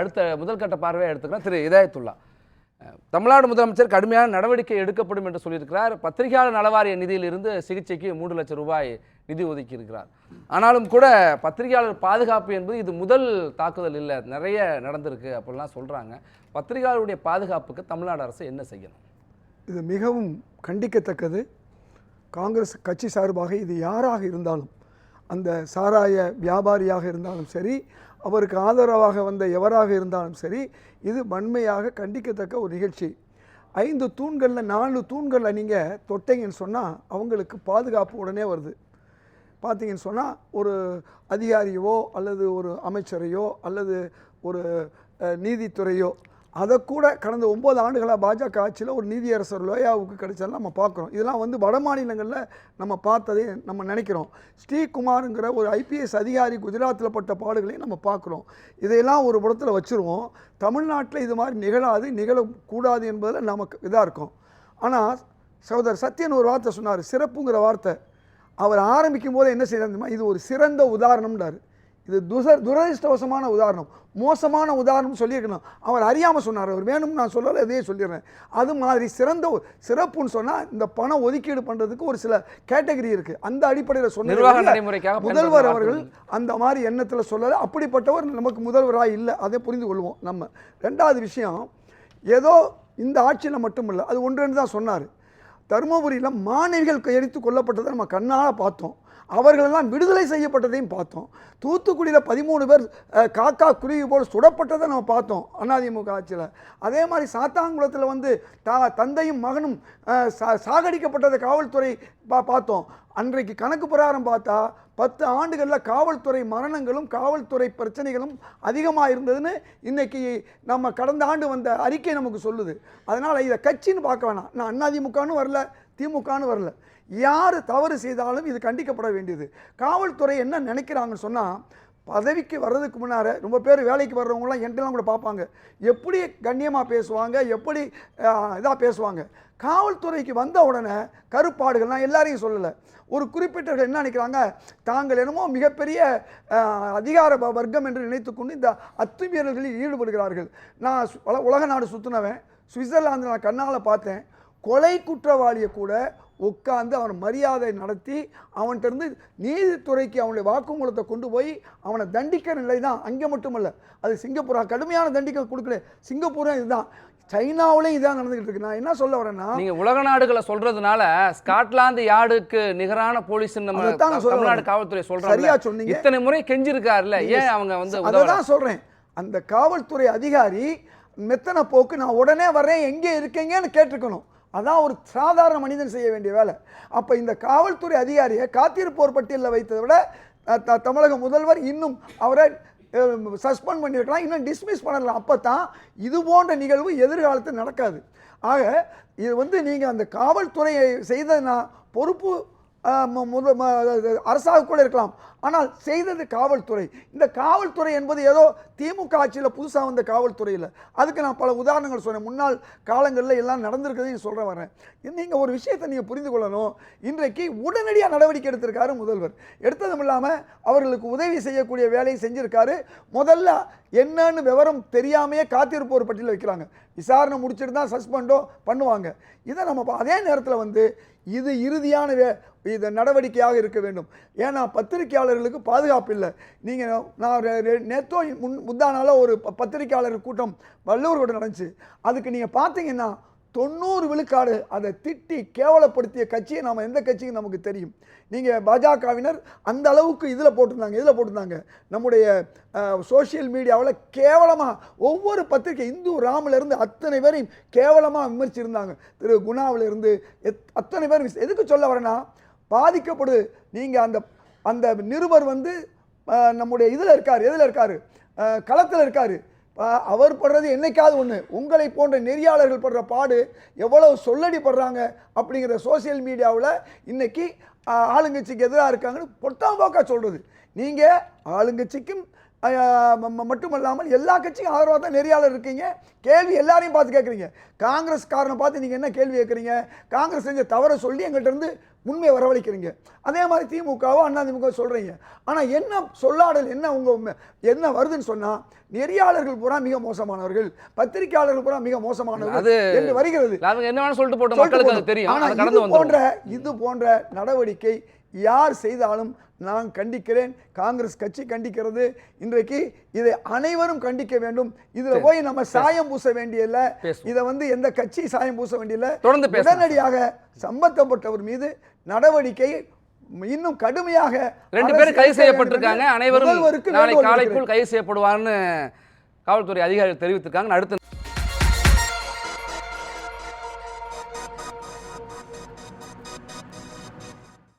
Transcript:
அடுத்த முதல் கட்ட பார்வையை எடுத்துக்கலாம் திரு இதாயத்துல்லா. தமிழ்நாடு முதலமைச்சர் கடுமையான நடவடிக்கை எடுக்கப்படும் என்று சொல்லியிருக்கிறார். பத்திரிகையாளர் நலவாரிய நிதியிலிருந்து சிகிச்சைக்கு மூன்று லட்சம் ரூபாய் நிதி ஒதுக்கி இருக்கிறார் ஆனாலும் கூட பத்திரிகையாளர் பாதுகாப்பு என்பது இது முதல் தாக்குதல் இல்லை. நிறைய நடந்திருக்கு அப்படிலாம் சொல்கிறாங்க பத்திரிகையாளருடைய பாதுகாப்புக்கு தமிழ்நாடு அரசு என்ன செய்யணும்? இது மிகவும் கண்டிக்கத்தக்கது. காங்கிரஸ் கட்சி சார்பாக இது யாராக இருந்தாலும் அந்த சாராய வியாபாரியாக இருந்தாலும் சரி அவருக்கு ஆதரவாக வந்த எவராக இருந்தாலும் சரி இது வன்மையாக கண்டிக்கத்தக்க ஒரு நிகழ்ச்சி. ஐந்து தூண்களில் நாலு தூண்களில் நீங்கள் தொட்டீங்கன்னு சொன்னால் அவங்களுக்கு பாதுகாப்பு உடனே வருது. பார்த்தீங்கன்னு சொன்னால் ஒரு அதிகாரியோ அல்லது ஒரு அமைச்சரையோ அல்லது ஒரு நீதித்துறையோ அதை கூட கடந்த ஒம்பது ஆண்டுகளாக பாஜக ஆட்சியில் ஒரு நீதியரசர் லோயாவுக்கு கிடைச்சதெல்லாம் நம்ம பார்க்குறோம். இதெல்லாம் வந்து வட மாநிலங்களில் நம்ம பார்த்ததே நம்ம நினைக்கிறோம். ஸ்ரீகுமாருங்கிற ஒரு ஐபிஎஸ் அதிகாரி குஜராத்தில் பட்ட பாடுகளையும் நம்ம பார்க்குறோம். இதையெல்லாம் ஒரு புறத்தில் வச்சுருவோம். தமிழ்நாட்டில் இது மாதிரி நிகழாது நிகழக்கூடாது என்பதில் நமக்கு இதாக இருக்கும். ஆனால் சகோதரர் சத்யன் ஒரு வார்த்தை சொன்னார் சிறப்புங்கிற வார்த்தை. அவர் ஆரம்பிக்கும் போது என்ன செய்யறாரு இது ஒரு சிறந்த உதாரணம்ன்றார். இது துச துரதிருஷ்டவசமான உதாரணம். மோசமான உதாரணம் சொல்லியிருக்கணும். அவர் அறியாமல் சொன்னார். அவர் வேணும் நான் சொல்லலை இதே சொல்லிடுறேன். அது மாதிரி சிறந்த சிறப்புன்னு சொன்னால் இந்த பணம் ஒதுக்கீடு பண்ணுறதுக்கு ஒரு சில கேட்டகரி இருக்குது அந்த அடிப்படையில் சொன்ன முதல்வர் அவர்கள் அந்த மாதிரி எண்ணத்தில் சொல்லலை. அப்படிப்பட்டவர் நமக்கு முதல்வராக இல்லை. அதை புரிந்து கொள்வோம் நம்ம. ரெண்டாவது விஷயம் ஏதோ இந்த ஆட்சியில் மட்டும் இல்லை அது ஒன்று தான் சொன்னார். தருமபுரியில் மாணவிகள் எரித்து கொல்லப்பட்டதை நம்ம கண்ணால் பார்த்தோம். அவர்களெல்லாம் விடுதலை செய்யப்பட்டதையும் பார்த்தோம். தூத்துக்குடியில் பதிமூணு பேர் காக்கா குருவி போல் சுடப்பட்டதை நம்ம பார்த்தோம் அதிமுக ஆட்சியில். அதே மாதிரி சாத்தாங்குளத்தில் வந்து தா தந்தையும் மகனும் சாகடிக்கப்பட்டதை காவல்துறை பா பார்த்தோம். அன்றைக்கு கணக்கு பிரகாரம் பார்த்தா பத்து ஆண்டுகளில் காவல்துறை மரணங்களும் காவல்துறை பிரச்சனைகளும் அதிகமாக இருந்ததுன்னு இன்றைக்கி நம்ம கடந்த ஆண்டு வந்த அறிக்கை நமக்கு சொல்லுது. அதனால் இதை கட்சின்னு பார்க்க வேணாம். நான் அதிமுகன்னு வரல திமுகன்னு வரல. யார் தவறு செய்தாலும் இது கண்டிக்கப்பட வேண்டியது. காவல்துறை என்ன நினைக்கிறாங்கன்னு சொன்னால் பதவிக்கு வர்றதுக்கு முன்னார ரொம்ப பேர் வேலைக்கு வர்றவங்களாம் என்றெல்லாம் கூட பார்ப்பாங்க. எப்படி கண்ணியமாக பேசுவாங்க எப்படி இதாக பேசுவாங்க. காவல்துறைக்கு வந்த உடனே கருப்பாடுகள் நான் எல்லாரையும் சொல்லலை. ஒரு குறிப்பிட்டவர்கள் என்ன நினைக்கிறாங்க தாங்கள் என்னமோ மிகப்பெரிய அதிகார வர்க்கம் என்று நினைத்துக்கொண்டு இந்த அத்துமீறல்களில் ஈடுபடுகிறார்கள். நான் உலக நாடு சுற்றினவன் சுவிட்சர்லாந்து நான் கண்ணால் பார்த்தேன். கொலை குற்றவாளியை கூட உட்காந்து அவன் மரியாதை நடத்தி அவன்கிட்ட இருந்து நீதித்துறைக்கு அவனுடைய வாக்குமூலத்தை கொண்டு போய் அவனை தண்டிக்கிற நிலை தான் அங்கே மட்டுமல்ல. அது சிங்கப்பூரா கடுமையான தண்டிக்க கொடுக்கல. சிங்கப்பூரும் இதுதான். சைனாவிலையும் இதான் நடந்துகிட்டு இருக்கு. நான் என்ன சொல்ல வரேன்னா நீங்க உலக நாடுகளை சொல்றதுனால ஸ்காட்லாந்து யார்டுக்கு நிகரான போலீஸ் நம்ம தமிழ்நாடு. காவல்துறை சரியா சொல்றாங்க சொன்னீங்க. இத்தனை முறை கெஞ்சிருக்காருல்ல. ஏன் அவங்க வந்து அதை தான் சொல்கிறேன் அந்த காவல்துறை அதிகாரி மெத்தனை போக்கு நான் உடனே வரேன் எங்கே இருக்கீங்கன்னு கேட்டிருக்கணும். அதான் ஒரு சாதாரண மனிதன் செய்ய வேண்டிய வேலை. அப்போ இந்த காவல்துறை அதிகாரியை காத்திருப்போர் பட்டியலில் வைத்ததை விட த- தமிழக முதல்வர் இன்னும் அவரை சஸ்பெண்ட் பண்ணியிருக்கலாம் இன்னும் டிஸ்மிஸ் பண்ணலாம். அப்போ தான் இது போன்ற நிகழ்வு எதிர்காலத்தில் நடக்காது. ஆக இது வந்து நீங்கள் அந்த காவல்துறையை செய்ததுனா பொறுப்பு முத அரசாக கூட இருக்கலாம். ஆனால் செய்தது காவல்துறை. இந்த காவல்துறை என்பது ஏதோ திமுக ஆட்சியில் புதுசாக வந்த காவல்துறையில் அதுக்கு நான் பல உதாரணங்கள் சொன்னேன். முன்னாள் காலங்களில் எல்லாம் நடந்திருக்கிறதையும் சொல்கிறேன் வரேன் நீங்கள் ஒரு விஷயத்தை நீங்கள் புரிந்து கொள்ளணும். இன்றைக்கு உடனடியாக நடவடிக்கை எடுத்திருக்காரு முதல்வர். எடுத்ததும் இல்லாமல் அவர்களுக்கு உதவி செய்யக்கூடிய வேலையை செஞ்சுருக்காரு. முதல்ல என்னன்னு விவரம் தெரியாமையே காத்திருப்போர் பட்டியலில் வைக்கிறாங்க. விசாரணை முடிச்சுட்டு தான் சஸ்பெண்டோ பண்ணுவாங்க. இதை நம்ம அதே நேரத்தில் வந்து இது இறுதியான வே இது நடவடிக்கையாக இருக்க வேண்டும். ஏன்னா பத்திரிகையாளர்களுக்கு பாதுகாப்பு இல்லை. நீங்கள் நான் ரெ- முன் முந்தானால ஒரு பத்திரிகையாளர் கூட்டம் வள்ளுவர் கூட நடந்துச்சு. அதுக்கு நீங்கள் பார்த்தீங்கன்னா தொண்ணூறு விழுக்காடு அதை திட்டி கேவலப்படுத்திய கட்சியை நாம் எந்த கட்சியும் நமக்கு தெரியும். நீங்கள் பாஜகவினர் அந்த அளவுக்கு இதில் போட்டிருந்தாங்க இதில் போட்டிருந்தாங்க. நம்முடைய சோஷியல் மீடியாவில் கேவலமாக ஒவ்வொரு பத்திரிகை இந்து ராமிலிருந்து அத்தனை பேரையும் கேவலமாக விமர்சிச்சிருந்தாங்க. திரு குணாவிலிருந்து எத் அத்தனை பேரும் எதுக்கு சொல்ல வரேன்னா பாதிக்கப்படுது. நீங்கள் அந்த அந்த நிருபர் வந்து நம்முடைய இதில் இருக்கார் எதில் இருக்கார்? களத்தில் இருக்கார். அவர் படுறது என்னைக்காவது ஒன்று உங்களை போன்ற நெறியாளர்கள் படுற பாடு எவ்வளவு சொல்லடி படுறாங்க அப்படிங்கிற சோஷியல் மீடியாவில் இன்றைக்கி ஆளுங்கட்சிக்கு எதிராக இருக்காங்கன்னு பொட்டாம்போக்கா சொல்கிறது நீங்கள் ஆளுங்கட்சிக்கும் மட்டுமல்லாமல் எல்லா கட்சிக்கும் ஆதரவாக தான் நெறியாளர் இருக்கீங்க. கேள்வி எல்லாரையும் பார்த்து கேட்குறீங்க. காங்கிரஸ் காரனை பார்த்து நீங்கள் என்ன கேள்வி கேட்குறீங்க? காங்கிரஸ் செஞ்ச தவறை சொல்லி எங்கள்கிட்ட இருந்து உண்மையை வரவழைக்கிறீங்க. அதே மாதிரி திமுகவோ அதிமுக சொல்கிறீங்க ஆனால் என்ன சொல்லாடல் என்ன உங்கள் என்ன வருதுன்னு சொன்னால் நெறியாளர்கள் பூரா மிக மோசமானவர்கள். பத்திரிகையாளர்கள் பூரா மிக மோசமானவர்கள் என்று வருகிறது. என்ன சொல்லிட்டு மக்களுக்கு போதும். தெரியும். ஆனா அதை இது போன்ற இது போன்ற நடவடிக்கை யார் செய்தாலும் நான் கண்டிக்கிறேன். காங்கிரஸ் கட்சி கண்டிக்கிறது. இன்றைக்கு இதை அனைவரும் கண்டிக்க வேண்டும். இதுல போய் நம்ம சாயம் பூச வேண்டியதில்ல. இதை வந்து எந்த கட்சி சாயம் பூச வேண்டியதில்ல. தொடர்ந்து. உடனடியாக சம்பந்தப்பட்டவர் மீது நடவடிக்கை இன்னும் கடுமையாக ரெண்டு பேரும் கைது செய்யப்பட்டிருக்காங்க. அனைவரும் நாளை காலைக்குள். கைது செய்யப்படுவார்னு காவல்துறை அதிகாரிகள் தெரிவித்திருக்காங்க. அடுத்து